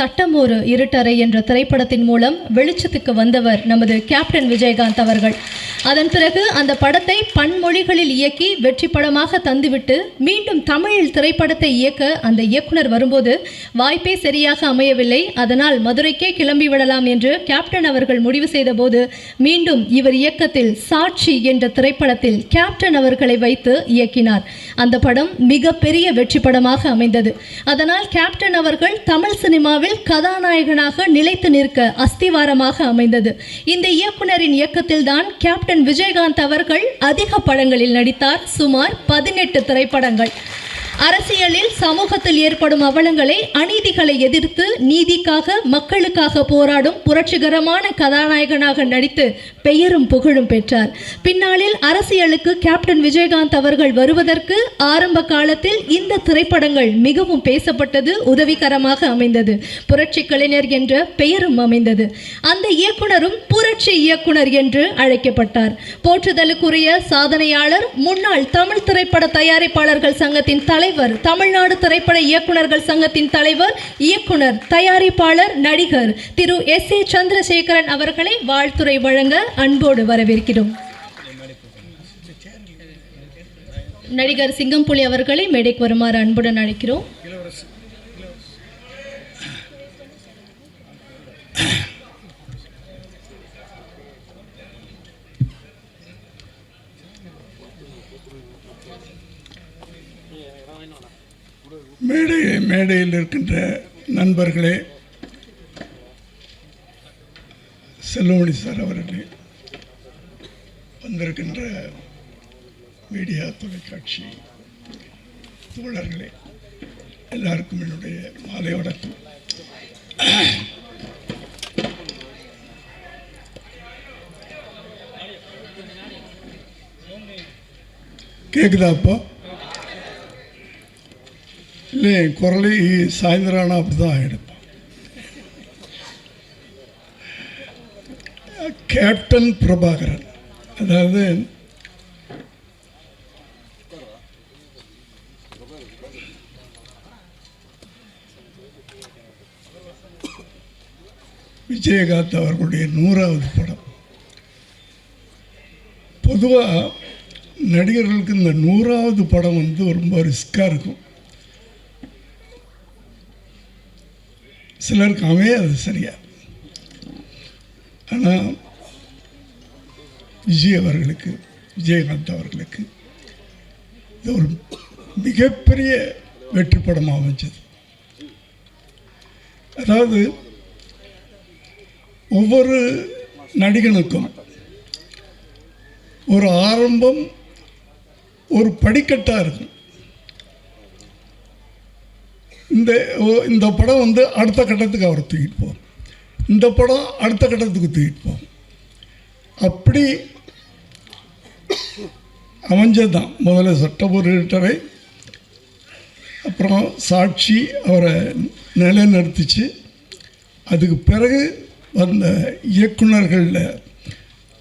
சட்டம் ஒரு இருட்டறை என்ற திரைப்படத்தின் மூலம் வெளிச்சத்துக்கு வந்தவர் நமது கேப்டன் விஜயகாந்த் அவர்கள். அதன் பிறகு அந்த படத்தை பன்மொழிகளில் இயக்கி வெற்றி படமாக தந்துவிட்டு மீண்டும் தமிழில் திரைப்படத்தை இயக்க அந்த இயக்குனர் வரும்போது வாய்ப்பே சரியாக அமையவில்லை. அதனால் மதுரைக்கே கிளம்பி விடலாம் என்று கேப்டன் அவர்கள் முடிவு செய்தபோது மீண்டும் இவர் இயக்கத்தில் சாட்சி என்ற திரைப்படத்தில் கேப்டன் அவர்களை வைத்து இயக்கினார். அந்த படம் மிகப்பெரிய வெற்றி படமாக அமைந்தது. அதனால் கேப்டன் அவர்கள் தமிழ் சினிமாவில் கதாநாயகனாக நிலைத்து நிற்க அஸ்திவாரமாக அமைந்தது. இந்த இயக்குனரின் இயக்கத்தில் தான் கேப்டன் விஜயகாந்த் அவர்கள் அதிக படங்களில் நடித்தார். சுமார் பதினெட்டு திரைப்படங்கள். அரசியலில் சமூகத்தில் ஏற்படும் அவலங்களை அநீதிகளை எதிர்த்து நீதிக்காக மக்களுக்காக போராடும் புரட்சிகரமான கதாநாயகனாக நடித்து பெயரும் புகழும் பெற்றார். பின்னாளில் அரசியலுக்கு கேப்டன் விஜயகாந்த் அவர்கள் வருவதற்கு ஆரம்ப காலத்தில் இந்த திரைப்படங்கள் மிகவும் பேசப்பட்டது உதவிகரமாக அமைந்தது. புரட்சி கலைஞர் என்ற பெயரும் அமைந்தது. அந்த இயக்குனரும் புரட்சி இயக்குனர் என்று அழைக்கப்பட்டார். போற்றுதலுக்குரிய சாதனையாளர் முன்னாள் தமிழ் திரைப்பட தயாரிப்பாளர்கள் சங்கத்தின் தலை தலைவர் தமிழ்நாடு திரைப்பட இயக்குநர்கள் சங்கத்தின் தலைவர் இயக்குனர் தயாரிப்பாளர் நடிகர் திரு எஸ் ஏ சந்திரசேகரன் அவர்களை வாழ்த்துறை வழங்க அன்போடு வரவேற்கிறோம். நடிகர் சிங்கம்புலி அவர்களை மேடைக்கு வருமாறு அன்புடன் அழைக்கிறோம். மேடை மேடையில் இருக்கின்ற நண்பர்களே செல்வமணி சார் அவர்களே வந்திருக்கின்ற மீடியா தொலைக்காட்சி தோழர்களே எல்லாருக்கும் என்னுடைய மாலை வணக்கம். கேக்குதா அப்போ? இல்லை என் குரலை சாயந்தரம் ஆனால் அப்படி தான் ஆகிடும் கேப்டன் பிரபாகரன் அதாவது விஜயகாந்த் அவர்களுடைய நூறாவது படம் பொதுவாக நடிகர்களுக்கு இந்த நூறாவது படம் வந்து ரொம்ப ரிஸ்க்காக இருக்கும் சிலருக்கு அமையாது சரியா. ஆனால் விஜய் அவர்களுக்கு விஜயகாந்த் அவர்களுக்கு இது ஒரு மிகப்பெரிய வெற்றி படமாக அமைஞ்சது. அதாவது ஒவ்வொரு நடிகனுக்கும் ஒரு ஆரம்பம் ஒரு படிக்கட்டாக இருக்கும். இந்த ஓ- இந்த படம் வந்து அடுத்த கட்டத்துக்கு அவர் தூக்கிட்டு போகும். இந்த படம் அடுத்த கட்டத்துக்கு தூக்கிட்டு போகும். அப்படி அமைஞ்சது தான். முதல்ல சட்டபுரட்டரை அப்புறம் சாட்சி அவரை நிலைநிறுத்திச்சு. அதுக்கு பிறகு வந்த இயக்குனர்களில்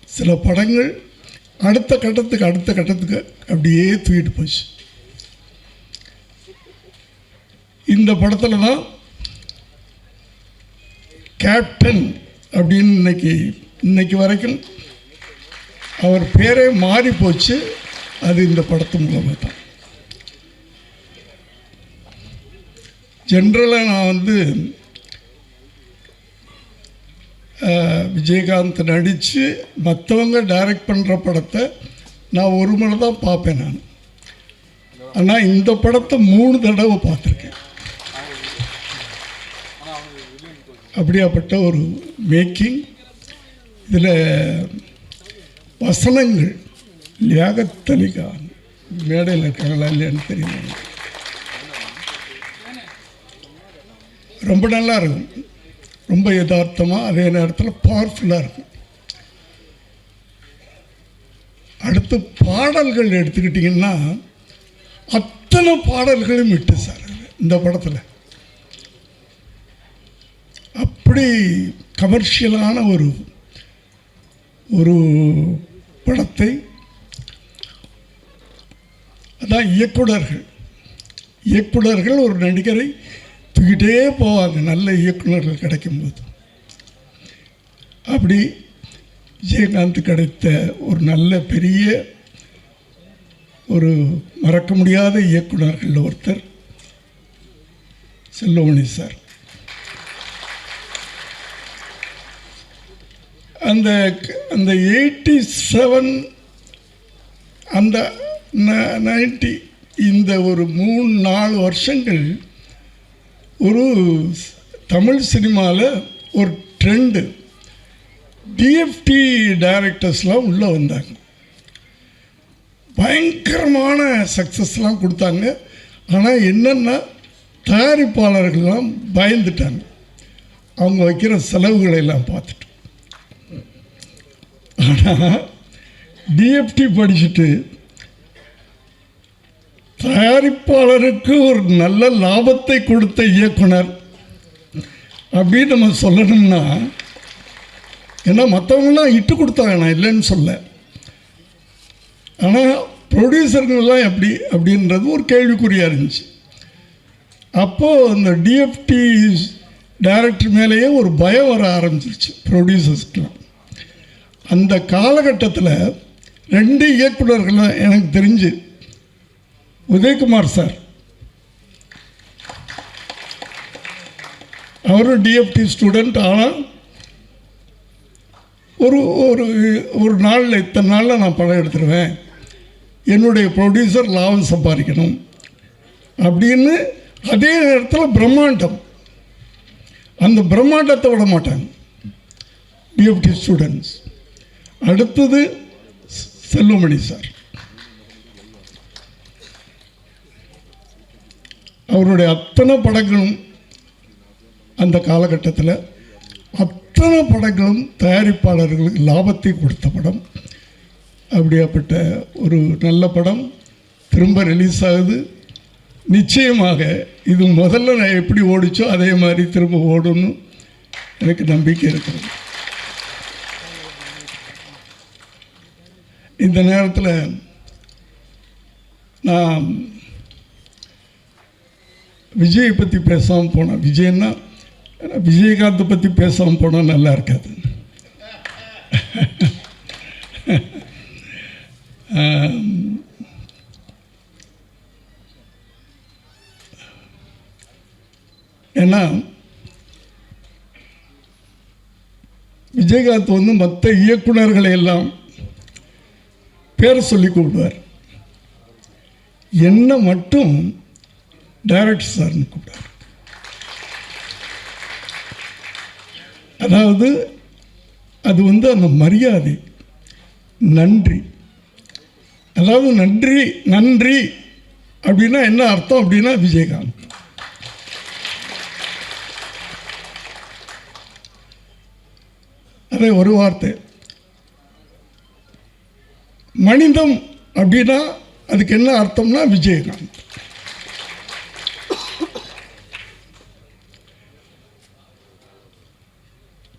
சில படங்கள் அடுத்த கட்டத்துக்கு அடுத்த கட்டத்துக்கு அப்படியே தூக்கிட்டு போச்சு. இந்த படத்தில் தான் கேப்டன் அப்படின்னு இன்னைக்கு இன்னைக்கு வரைக்கும் அவர் பேரே மாறி போச்சு. அது இந்த படத்து மூலமாக தான் ஜென்ரலாக நான் வந்து விஜயகாந்த் நடித்து மற்றவங்க டைரக்ட் பண்ணுற படத்தை நான் ஒரு முறை தான் பார்ப்பேன் நான். ஆனால் இந்த படத்தை மூணு தடவை பார்த்துருக்கேன். அப்படியாப்பட்ட ஒரு மேக்கிங் இதில் வசனங்கள் லியாகத்தலிகா மேடையில் இருக்காங்களா இல்லையான்னு தெரியல. ரொம்ப நல்லா இருக்கும். ரொம்ப யதார்த்தமாக அதே நேரத்தில் பவர்ஃபுல்லாக இருக்கும். அடுத்து பாடல்கள் எடுத்துக்கிட்டிங்கன்னா அத்தனை பாடல்களும் விட்டு சார். இந்த படத்தில். எப்படி கமர்ஷியலான ஒரு ஒரு படத்தை அதான் இயக்குனர்கள் இயக்குனர்கள் ஒரு நடிகரை தூக்கிட்டே போவாங்க நல்ல இயக்குனர்கள் கிடைக்கும்போது. அப்படி விஜயகாந்த் கிடைத்த ஒரு நல்ல பெரிய ஒரு மறக்க முடியாத இயக்குனர்கள் ஒருத்தர் செல்வமணி சார். அந்த அந்த எயிட்டி செவன் அந்த நைன்டி இந்த ஒரு மூணு நாலு வருஷங்கள் ஒரு தமிழ் சினிமாவில் ஒரு ட்ரெண்டு டிஎஃப்டி டைரக்டர்ஸ்லாம் உள்ளே வந்தாங்க. பயங்கரமான சக்ஸஸ்லாம் கொடுத்தாங்க. ஆனால் என்னென்னா தயாரிப்பாளர்கள்லாம் பயந்துட்டாங்க. அவங்க வைக்கிற செலவுகளை எல்லாம் பார்த்துட்டு. ஆனால் டிஎஃப்டி படிச்சுட்டு தயாரிப்பாளருக்கு ஒரு நல்ல லாபத்தை கொடுத்த இயக்குனர். அப்படின்னு நம்ம சொல்லணும்னா ஏன்னா மற்றவங்களாம் இட்டு கொடுத்தாங்க நான் இல்லைன்னு சொல்ல. ஆனால் ப்ரொடியூசர்கள்லாம் எப்படி? அப்படின்றது ஒரு கேள்விக்குறியாக இருந்துச்சு. அப்போது அந்த டிஎஃப்டி டைரக்டர் மேலேயே ஒரு பயம் வர ஆரம்பிச்சிருச்சு ப்ரொடியூசர்ஸ்க்கெலாம் அந்த காலகட்டத்தில் ரெண்டு இயக்குனர்களும் எனக்கு தெரிஞ்சு. உதயகுமார் சார். அவரும் டிஎஃப்டி ஸ்டூடெண்ட் ஆனால் ஒரு ஒரு ஒரு நாளில் இத்தனை நாளில் நான் படம் எடுத்துருவேன். என்னுடைய ப்ரொடியூசர் லாபம் சம்பாதிக்கணும். அப்படின்னு அதே நேரத்தில் பிரம்மாண்டம். அந்த பிரம்மாண்டத்தை விட மாட்டாங்க. டிஎஃப்டி ஸ்டூடெண்ட்ஸ் அடுத்தது செல்வமணி சார். அவருடைய அத்தனை படங்களும் அந்த காலகட்டத்தில் அத்தனை படங்களும் தயாரிப்பாளர்களுக்கு லாபத்தை கொடுத்த படம். அப்படியாப்பட்ட ஒரு நல்ல படம் திரும்ப ரிலீஸ் ஆகுது. நிச்சயமாக இது முதல்ல நான் எப்படி ஓடிச்சோ அதே மாதிரி திரும்ப ஓடணும் எனக்கு நம்பிக்கை இருக்கிறது. இந்த நேரத்தில் நான் விஜயை பற்றி பேசாமல் போனேன் விஜய்னா விஜயகாந்தை பற்றி பேசாமல் போனால் நல்லா இருக்காது. ஏன்னா விஜயகாந்த் வந்து மற்ற இயக்குனர்களை எல்லாம் பேர் சொல்லி கூப்பிடுவார் என்னை மட்டும் டைரக்டர் சார்னு கூப்பிடுவார் அதாவது அது வந்து அந்த மரியாதை நன்றி. அதாவது நன்றி நன்றி அப்படின்னா என்ன அர்த்தம் அப்படின்னா விஜயகாந்த். அதே ஒரு வார்த்தை மனிதம் அப்படின்னா அதுக்கு என்ன அர்த்தம்னா விஜயகாந்த்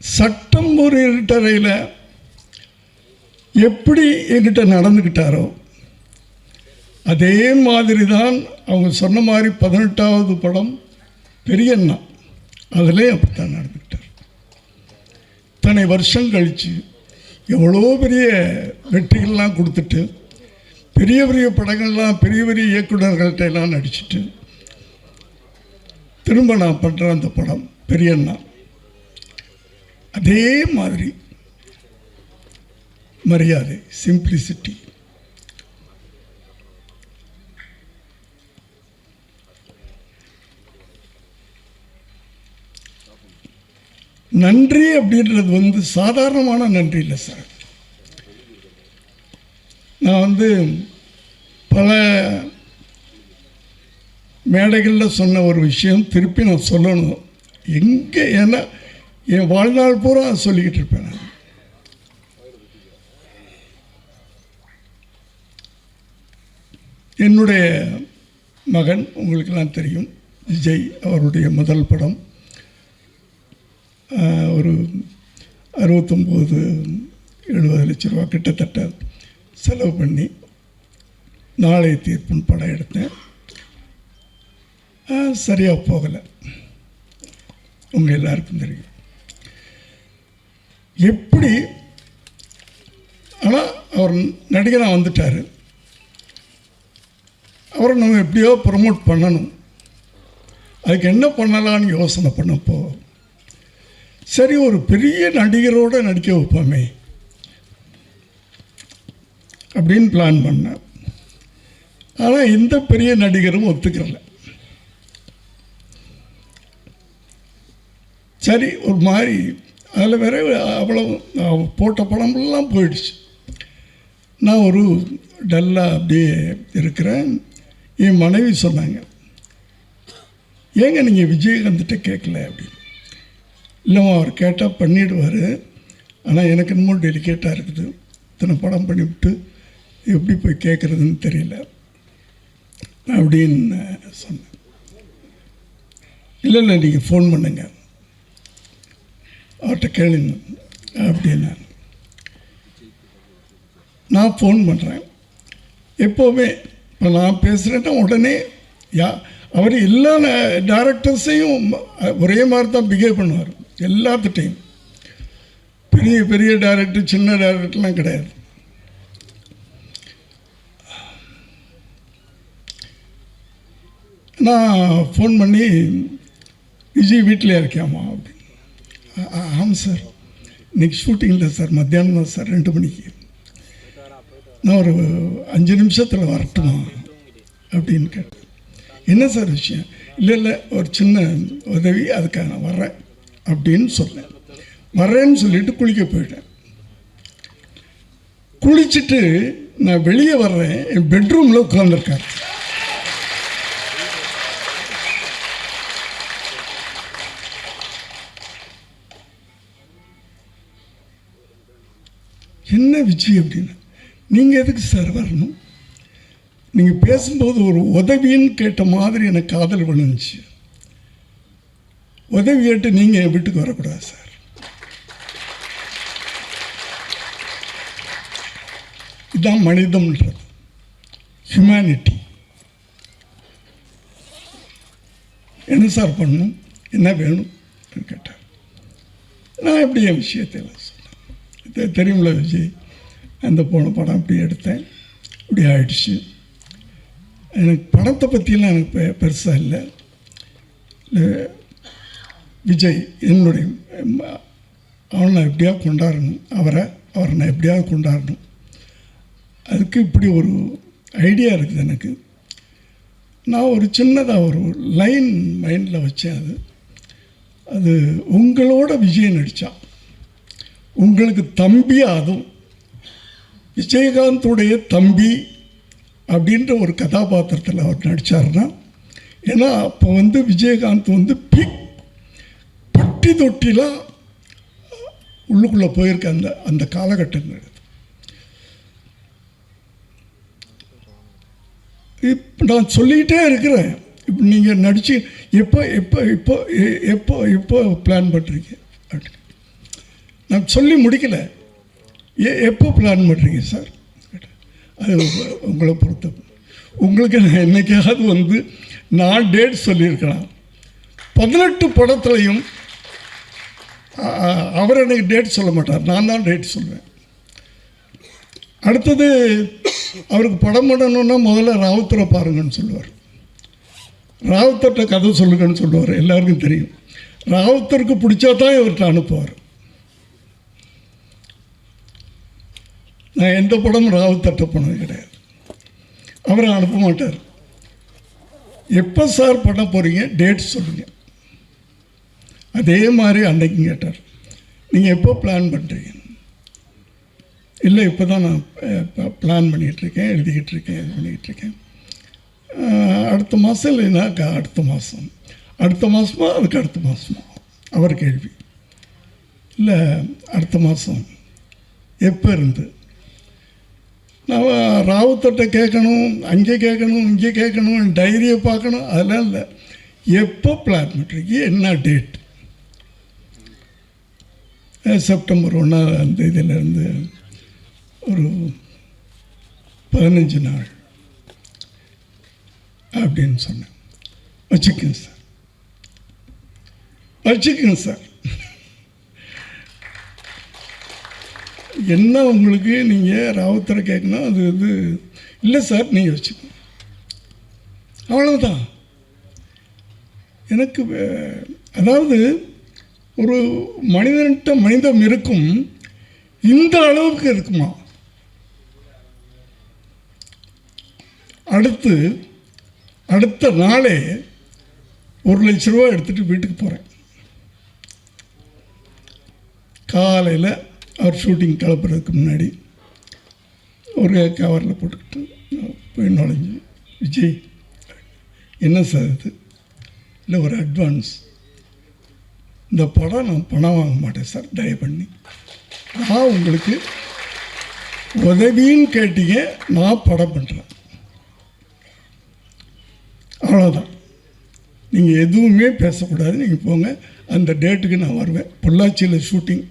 சட்டம் ஒரு இருட்டறையில் எப்படி என்கிட்ட நடந்துக்கிட்டாரோ அதே மாதிரி தான் அவங்க சொன்ன மாதிரி பதினெட்டாவது படம் பெரியண்ணா அதிலே அப்படித்தான் நடந்துக்கிட்டார். இத்தனை வருஷம் கழித்து எவ்வளோ பெரிய வெற்றிகள்லாம் கொடுத்துட்டு பெரிய பெரிய படங்கள்லாம் பெரிய பெரிய இயக்குநர்கள்ட்ட எல்லாம் நடிச்சுட்டு திரும்ப நான் பண்ணுற அந்த படம் பெரியண்ணா. அதே மாதிரி மரியாதை சிம்பிளிசிட்டி நன்றி அப்படின்றது வந்து சாதாரணமான நன்றி இல்லை சார். நான் வந்து பல மேடைகளில் சொன்ன ஒரு விஷயம் திருப்பி நான் சொல்லணும். எங்கே ஏன்னா என் வாழ்நாள் பூரா சொல்லிக்கிட்டு இருப்பேன் நான். என்னுடைய மகன் உங்களுக்கெல்லாம் தெரியும் விஜய் அவருடைய முதல் படம். ஒரு அறுபத்தொம்போது எழுபது லட்ச ரூபா கிட்டத்தட்ட செலவு பண்ணி நாளை தீர்ப்புன்னு படம் எடுத்தேன். சரியாக போகலை. உங்கள் எல்லாருக்கும் தெரியும். எப்படி ஆனால் அவர் நடிகராக வந்துட்டார். அவரை நம்ம எப்படியோ ப்ரமோட் பண்ணணும். அதுக்கு என்ன பண்ணலான்னு யோசனை பண்ணப்போ சரி ஒரு பெரிய நடிகரோடு நடிக்க வைப்போமே. அப்படின்னு பிளான் பண்ணேன். ஆனால் எந்த பெரிய நடிகரும் ஒத்துக்கிறல சரி ஒரு மாதிரி அதில் வேற அவ்வளோ போட்ட படம்லாம் போயிடுச்சு. நான் ஒரு டல்லாக அப்படியே இருக்கிறேன். என் மனைவி சொன்னாங்க ஏங்க நீங்கள் விஜயகாந்த்கிட்ட கேட்கல? அப்படின்னு. இல்லைம்மா அவர் கேட்டால் பண்ணிடுவார். ஆனால் எனக்கு இன்னமும் டெலிகேட்டாக இருக்குது. இத்தனை படம் பண்ணிவிட்டு எப்படி போய் கேட்குறதுன்னு தெரியல. அப்படின்னு சொன்னேன். இல்லை இல்லை நீங்கள் ஃபோன் பண்ணுங்க. அவர்கிட்ட கேளுங்க அப்படின்னா. நான் ஃபோன் பண்ணுறேன் எப்போவுமே இப்போ நான் பேசுகிறேன்னா உடனே யா அவர் எல்லா டேரக்டர்ஸையும் ஒரே மாதிரி தான் பிஹேவ் பண்ணுவார். எல்லாத்துட்டையும். பெரிய பெரிய டேரக்டர் சின்ன டேரக்டர்லாம் கிடையாது. நான் ஃபோன் பண்ணி விஜய் வீட்டில் இருக்கியாமா அப்படின்னு. ஆமாம் சார் இன்னைக்கு ஷூட்டிங் இல்லை சார் மத்தியானம் தான் சார் ரெண்டு மணிக்கு. நான் ஒரு அஞ்சு நிமிஷத்தில் வரட்டுமா அப்படின்னு கேட்டேன். என்ன சார் விஷயம்? இல்லை இல்லை ஒரு சின்ன உதவி அதுக்காக நான் வர்றேன். அப்படின்னு சொன்னேன். வர்றேன்னு சொல்லிட்டு குளிக்க போயிட்டேன். குளிச்சுட்டு நான் வெளியே வர்றேன். என் பெட்ரூமில் உட்காந்துருக்காரு என்ன விஜய் அப்படின்னு? நீங்கள் எதுக்கு சார் வரணும்? நீங்கள் பேசும்போது ஒரு உதவின்னு கேட்ட மாதிரி எனக்கு காதல் விழுந்துச்சு. உதவி கேட்டு நீங்கள் என் வீட்டுக்கு வரக்கூடாது சார். இதுதான் மனிதம்ன்றது. ஹியூமனிட்டி என்ன சார் பண்ணணும்? என்ன வேணும்? கேட்டார். நான் எப்படி என் விஷயத்தை சொன்னேன்? இது தெரியும்ல விஜய் அந்த போன படம் அப்படி எடுத்தேன். இப்படி ஆயிடுச்சு. எனக்கு படத்தை பற்றிலாம் எனக்கு பெ பெருசாக இல்லை. இல்லை, விஜய் என்னுடைய அவனை நான் எப்படியாவது கொண்டாடணும் அவரை அவரை நான் எப்படியாவது கொண்டாடணும். அதுக்கு இப்படி ஒரு ஐடியா இருக்குது எனக்கு. நான் ஒரு சின்னதாக ஒரு லைன் மைண்டில் வச்சேன் அது. அது உங்களோட விஜய் நடித்தா உங்களுக்கு தம்பி அதுவும் விஜயகாந்தோடைய தம்பி அப்படின்ற ஒரு கதாபாத்திரத்தில் அவர் நடித்தார்னா ஏன்னா அப்போ வந்து விஜயகாந்த் வந்து பிக் பட்டி தொட்டிலாம் உள்ளுக்குள்ளே போயிருக்க அந்த அந்த காலகட்டங்கள். இப்போ நான் சொல்லிக்கிட்டே இருக்கிறேன். இப்போ நீங்கள் நடிச்சு எப்போ எப்போ இப்போ எ- எப்போ எப்போ பிளான் பண்ணுறீங்க அப்படின்னு நான் சொல்லி முடிக்கலை. ஏ எப்போ பிளான் பண்ணுறீங்க சார் அது உங்களை பொறுத்த. உங்களுக்கு நான் என்னைக்காவது வந்து நான் டேட் சொல்லியிருக்கலாம். பதினெட்டு படத்துலையும் அவர் எனக்கு டேட் சொல்ல மாட்டார். நான் தான் டேட் சொல்லுவேன் அடுத்தது அவருக்கு படம் பண்ணணுன்னா முதல்ல ராவுத்தரை பாருங்கன்னு சொல்லுவார். ராவுத்தர்கிட்ட கதை சொல்லுங்கன்னு சொல்லுவார். எல்லாருக்கும் தெரியும். ராவுத்தருக்கு பிடிச்சா தான் இவர்கிட்ட அனுப்புவார். நான் எந்த படமும் ராவுத்தர்கிட்ட போனது கிடையாது. அவரை அனுப்ப மாட்டார். எப்போ சார் பண்ண போகிறீங்க டேட் சொல்லுங்கள் அதே மாதிரி அன்னைக்கும் கேட்டார். நீங்கள் எப்போ பிளான் பண்ணுறீங்க இல்லை இப்போ தான் நான் பிளான் பண்ணிகிட்ருக்கேன் எழுதிக்கிட்டு இருக்கேன் இது பண்ணிக்கிட்டு இருக்கேன் அடுத்த மாதம் இல்லைன்னாக்கா அடுத்த மாதம் அடுத்த மாதமா அதுக்கு அடுத்த மாதமா அவர் கேள்வி. இல்லை அடுத்த மாதம் எப்போ இருந்து? நான் ராவுத்தட்ட கேட்கணும் அங்கே கேட்கணும் இங்கே கேட்கணும் டைரியை பார்க்கணும் அதெல்லாம் இல்லை. எப்போ பிளான் பண்ணுறீங்க என்ன டேட் செப்டம்பர் ஒன்றாம் தேதியிலேருந்து ஒரு பதினஞ்சு நாள் அப்படின்னு சொன்னேன். வச்சுக்கங்க சார். வச்சுக்கங்க சார். என்ன உங்களுக்கு நீங்கள் ராவுத்தரை கேட்கணும்? அது வந்து இல்லை சார் நீங்கள் வச்சுக்கோங்க. அவ்வளோதான் எனக்கு அதாவது ஒரு மனிதன்கிட்ட மனிதம் இருக்கும் இந்த அளவுக்கு இருக்குமா? அடுத்து அடுத்த நாளே ஒரு லட்ச ரூபா எடுத்துகிட்டு வீட்டுக்கு போகிறேன் காலையில் அவர் ஷூட்டிங் கிளப்புறதுக்கு முன்னாடி ஒரு கவரில் போட்டுக்கிட்டு போய் நுழைஞ்சு விஜய் என்ன சார் இது? இல்லை ஒரு அட்வான்ஸ் இந்த படம் நான் பணம் வாங்க மாட்டேன் சார் தயவு பண்ணி. நான் உங்களுக்கு உதவின்னு கேட்டீங்க நான் படம் பண்ணுறேன் அவ்வளோதான் நீங்கள் எதுவுமே பேசக்கூடாது நீங்கள் போங்க. அந்த டேட்டுக்கு நான் வருவேன். பொள்ளாச்சியில் ஷூட்டிங்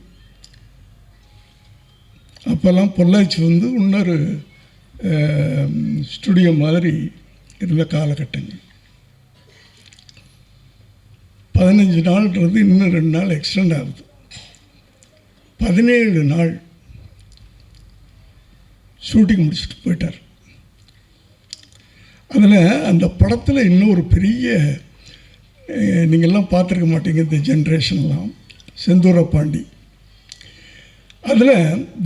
அப்போல்லாம் பொள்ளாச்சி வந்து இன்னொரு ஸ்டுடியோ மாதிரி இருந்த காலகட்டங்கள். பதினஞ்சு நாள்ன்றது இன்னும் ரெண்டு நாள் எக்ஸ்டெண்ட் ஆகுது. பதினேழு நாள் ஷூட்டிங் முடிச்சுட்டு போயிட்டார். அதில் அந்த படத்தில் இன்னும் ஒரு பெரிய நீங்கள்லாம் பார்த்துருக்க மாட்டீங்க இந்த ஜென்ரேஷன்லாம் செந்தூர பாண்டி. அதில்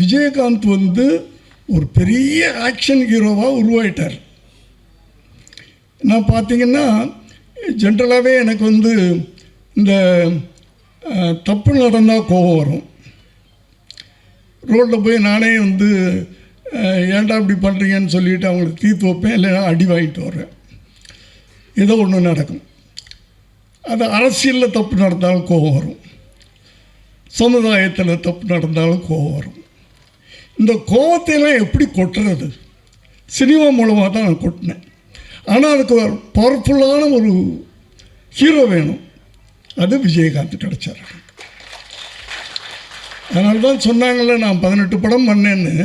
விஜயகாந்த் வந்து ஒரு பெரிய ஆக்ஷன் ஹீரோவாக உருவாயிட்டார். நான் பார்த்தீங்கன்னா ஜென்ரலாகவே எனக்கு வந்து இந்த தப்பு நடந்தால் கோபம் வரும். ரோட்டில் போய் நானே வந்து ஏன்டா இப்படி பண்ணுறீங்கன்னு சொல்லிட்டு அவங்களுக்கு தீர்த்து வைப்பேன் இல்லைன்னா அடி வாங்கிட்டு வர்றேன். ஏதோ ஒன்று நடக்கும். அது அரசியலில் தப்பு நடந்தாலும் கோபம் வரும். சமுதாயத்தில் தப்பு நடந்தாலும் கோபம் வரும். இந்த கோபத்தையெல்லாம் எப்படி கொட்டுறது? சினிமா மூலமாக தான் நான் கொட்டினேன். ஆனால் அதுக்கு ஒரு பவர்ஃபுல்லான ஒரு ஹீரோ வேணும். அது விஜயகாந்த் கிடச்சார் அதனால தான் சொன்னாங்கள்ல நான் பதினெட்டு படம் பண்ணேன்னு.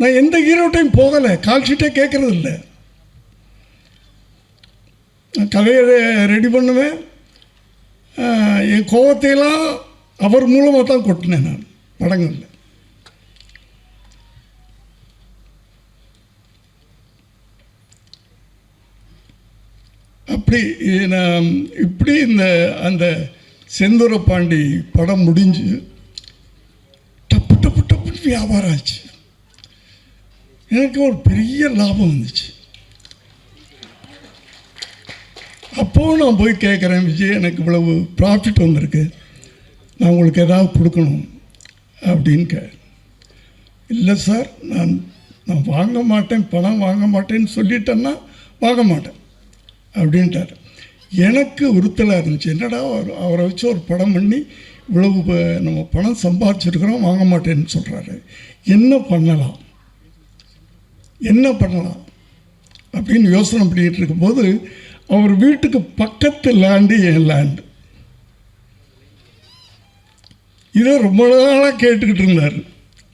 நான் எந்த ஹீரோட்டையும் போகலை கால்ஷீட்டே கேட்குறது கேட்கறது இல்லை. நான் கதையை ரெடி பண்ணுவேன். என் கோவத்தையெல்லாம் அவர் மூலமாக தான் கொட்டினேன் நான் படங்களில். அப்படி நான் இப்படி இந்த அந்த செந்தூர பாண்டி படம் முடிஞ்சு டப்பு டப்பு டப்புன்னு வியாபாரம் ஆச்சு. எனக்கு ஒரு பெரிய லாபம் வந்துச்சு. அப்போவும் நான் போய் கேட்குறேன் விஜய் எனக்கு இவ்வளவு ப்ராஃபிட் வந்திருக்கு. நான் உங்களுக்கு ஏதாவது கொடுக்கணும் அப்படின்னு கே இல்லை சார் நான் நான் வாங்க மாட்டேன் பணம் வாங்க மாட்டேன்னு சொல்லிட்டேன்னா வாங்க மாட்டேன். அப்படின்ட்டார். எனக்கு உறுத்தலாக இருந்துச்சு. என்னடா அவர் அவரை வச்சு ஒரு படம் பண்ணி இவ்வளவு ப- நம்ம பணம் சம்பாதிச்சிருக்கிறோம் வாங்க மாட்டேன்னு சொல்கிறாரு என்ன பண்ணலாம்? என்ன பண்ணலாம்? அப்படின்னு யோசனை பண்ணிகிட்டு இருக்கும்போது அவர் வீட்டுக்கு பக்கத்து லேண்டு என் லேண்டு இதை ரொம்ப நாளாக கேட்டுக்கிட்டு இருந்தார்.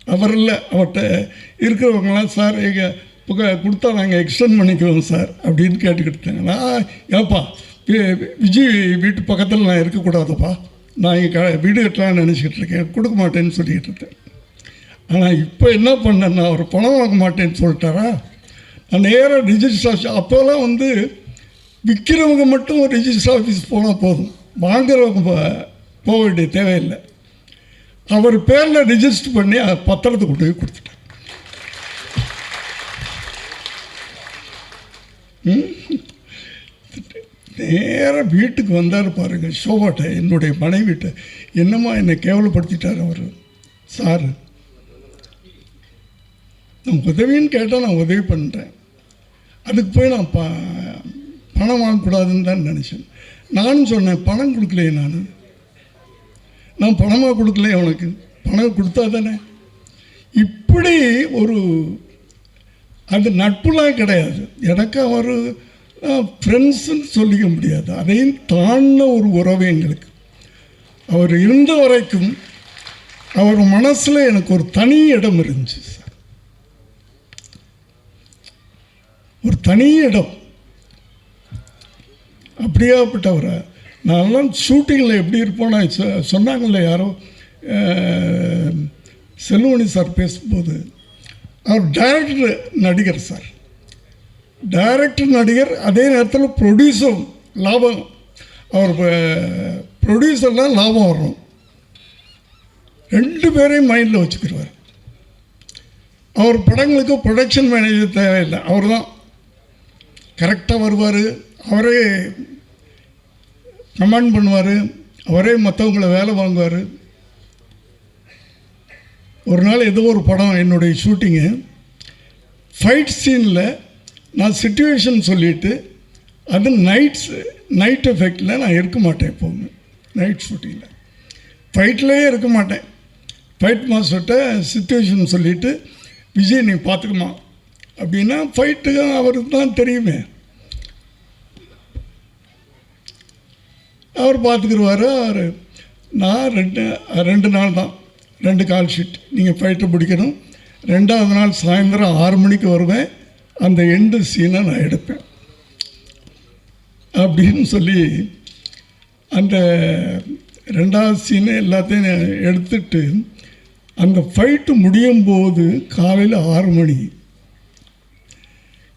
அவர் இல்லை அவர்கிட்ட இருக்கிறவங்களாம் சார் எங்கள் புக கொடுத்தா நாங்கள் எக்ஸ்டெண்ட் பண்ணிக்குவோம் சார் அப்படின்னு கேட்டுக்கிட்டாங்கன்னா நான் ஏப்பா விஜய் வீட்டு பக்கத்தில் நான் இருக்கக்கூடாதுப்பா. நான் இங்கே க வீடு கட்டலாம்னு நினச்சிக்கிட்டு இருக்கேன். கொடுக்க மாட்டேன்னு சொல்லிக்கிட்டு இருக்கேன் ஆனால் இப்போ என்ன பண்ணேன்னா அவர் பணம் வாங்க மாட்டேன்னு சொல்லிட்டாரா? நான் நேராக ரிஜிஸ்டர் ஆஃபீஸ் அப்போல்லாம் வந்து விற்கிறவங்க மட்டும் ரிஜிஸ்டர் ஆஃபீஸ் போனால் போதும். வாங்குறவங்க போக வேண்டிய தேவையில்லை. அவர் பேரில் ரிஜிஸ்டர் பண்ணி பத்திரத்தை கொண்டு போய் கொடுத்துட்டேன் நேராக வீட்டுக்கு வந்தார் பாருங்க. ஷோபாட்ட என்னுடைய மனைவிட்ட. என்னம்மா என்னை கேவலப்படுத்திட்டார் அவர்? சார் நான் உதவின்னு கேட்டால் நான் உதவி பண்ணுறேன் அதுக்கு போய் நான் ப பணம் வாங்கக்கூடாதுன்னு தான் நினச்சேன். நானும் சொன்னேன் பணம் கொடுக்கலையே நான். நான் பணமாக கொடுக்கலையே உனக்கு? பணம் கொடுத்தா தானே? இப்படி ஒரு அது நட்புலாம் கிடையாது. எனக்கு அவர் ஃப்ரெண்ட்ஸுன்னு சொல்லிக்க முடியாது. அதையும் தாண்டின ஒரு உறவு எங்களுக்கு. அவர் இருந்த வரைக்கும் அவர் மனசில் எனக்கு ஒரு தனி இடம் இருந்துச்சு சார். ஒரு தனி இடம். அப்படியாப்பட்டவரை. நான்லாம் ஷூட்டிங்கில் எப்படி இருப்போம்னா சொ- சொன்னாங்கல்ல யாரோ அஹ், செல்வமணி சார் பேசும்போது. அவர் டைரக்டர் நடிகர் சார் டைரக்டர் நடிகர் அதே நேரத்தில் ப்ரொடியூசரும் லாபம். அவர் ப்ரொடியூசர்லாம் லாபம் வரும். ரெண்டு பேரையும் மைண்டில் வச்சுக்கிடுவார் அவர் படங்களுக்கு ப்ரொடக்ஷன் மேனேஜர் தேவையில்லை. அவர் தான் கரெக்டாக வருவார். அவரே கமெண்ட் பண்ணுவார். அவரே மற்றவங்கள வேலை வாங்குவார். ஒரு நாள் ஏதோ ஒரு படம் என்னுடைய ஷூட்டிங்கு ஃபைட் சீனில் நான் சுச்சுவேஷன் சொல்லிவிட்டு அது நைட்ஸ் நைட் எஃபெக்டில் நான் இருக்க மாட்டேன் எப்போவுமே. நைட் ஷூட்டிங்கில் ஃபைட்லேயே இருக்க மாட்டேன். ஃபைட் மாஸ்டர்கிட்ட சுச்சுவேஷன் சொல்லிவிட்டு விஜய் நீ பார்த்துக்குமா அப்படின்னா ஃபைட்டு அவருக்கு தான் தெரியுமே. அவர் பார்த்துக்குருவார் அவர். நான் ரெண்டு ரெண்டு நாள் தான். ரெண்டு கால் ஷீட் நீங்கள் போயிட்டு பிடிக்கணும். ரெண்டாவது நாள் சாயந்தரம் ஆறு மணிக்கு வருவேன். அந்த எண்டு சீனை நான் எடுப்பேன். அப்படின்னு சொல்லி அந்த ரெண்டாவது சீனை எல்லாத்தையும் நான் எடுத்துட்டு அந்த ஃபைட்டு முடியும் போது காலையில் ஆறு மணி.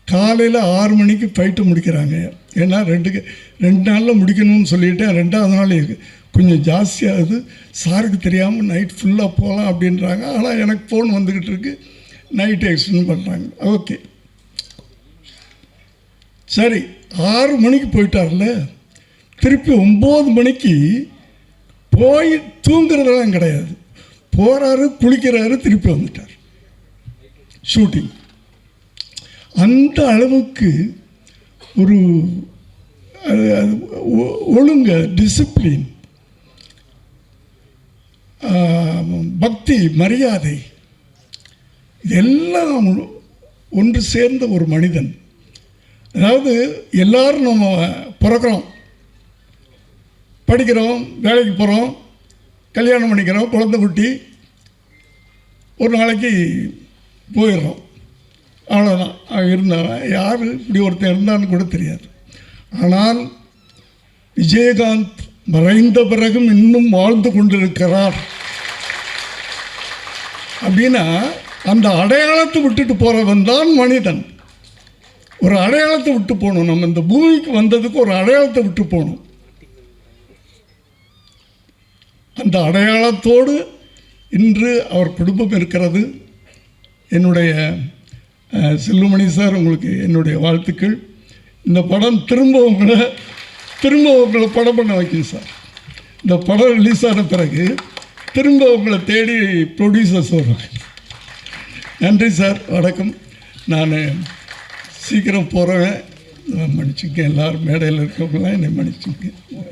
காலையில் ஆறு மணிக்கு ஃபைட்டு முடிக்கிறாங்க. ஏன்னா ரெண்டு ரெண்டு நாளில் முடிக்கணும்னு சொல்லிட்டேன் ரெண்டாவது நாள் இருக்குது கொஞ்சம் ஜாஸ்தியாகுது. சாருக்கு தெரியாமல் நைட் ஃபுல்லாக போகலாம் அப்படின்றாங்க. ஆனால் எனக்கு ஃபோன் வந்துக்கிட்டு இருக்கு. நைட் எக்ஸ்டெண்ட் பண்ணுறாங்க ஓகே சரி ஆறு மணிக்கு போயிட்டார்ல. திருப்பி ஒம்பது மணிக்கு போய் தூங்குறதெல்லாம் கிடையாது. போகிறாரு குளிக்கிறாரு திருப்பி வந்துட்டார். ஷூட்டிங் அந்த அளவுக்கு ஒரு அது ஒ- ஒழுங்க டிசிப்ளின் பக்தி மரியாதை இதெல்லாம் ஒன்று சேர்ந்த ஒரு மனிதன். அதாவது எல்லாரும் நம்ம பிறக்கிறோம். படிக்கிறோம் வேலைக்கு போகிறோம் கல்யாணம் பண்ணிக்கிறோம் குழந்தை குட்டி ஒரு நாளைக்கு போயிடுறோம். அவ்வளோதான் அவன் யார் இப்படி ஒருத்தன் இருந்தான்னு கூட தெரியாது. ஆனால் விஜயகாந்த் மறைந்த பிறகும் இன்னும் வாழ்ந்து கொண்டிருக்கிறார். அப்படின்னா அந்த அடையாளத்தை விட்டுட்டு போகிறவன் தான் மனிதன். ஒரு அடையாளத்தை விட்டு போகணும். நம்ம இந்த பூமிக்கு வந்ததுக்கு ஒரு அடையாளத்தை விட்டு போகணும். அந்த அடையாளத்தோடு இன்று அவர் குடும்பம் இருக்கிறது. என்னுடைய செல்லுமணி சார் உங்களுக்கு என்னுடைய வாழ்த்துக்கள். இந்த படம் திரும்பவும் கூட திரும்ப உங்களை படம் பண்ண வைக்கும் சார் இந்த படம் ரிலீஸ் ஆன பிறகு திரும்ப உங்களை தேடி ப்ரொடியூசர்ஸ் வருவாங்க நன்றி சார் வணக்கம். நான் சீக்கிரம் போகிறேன் மன்னிச்சுக்கேன். எல்லோரும் மேடையில் இருக்கவங்களாம் என்னை மன்னிச்சுக்கேன்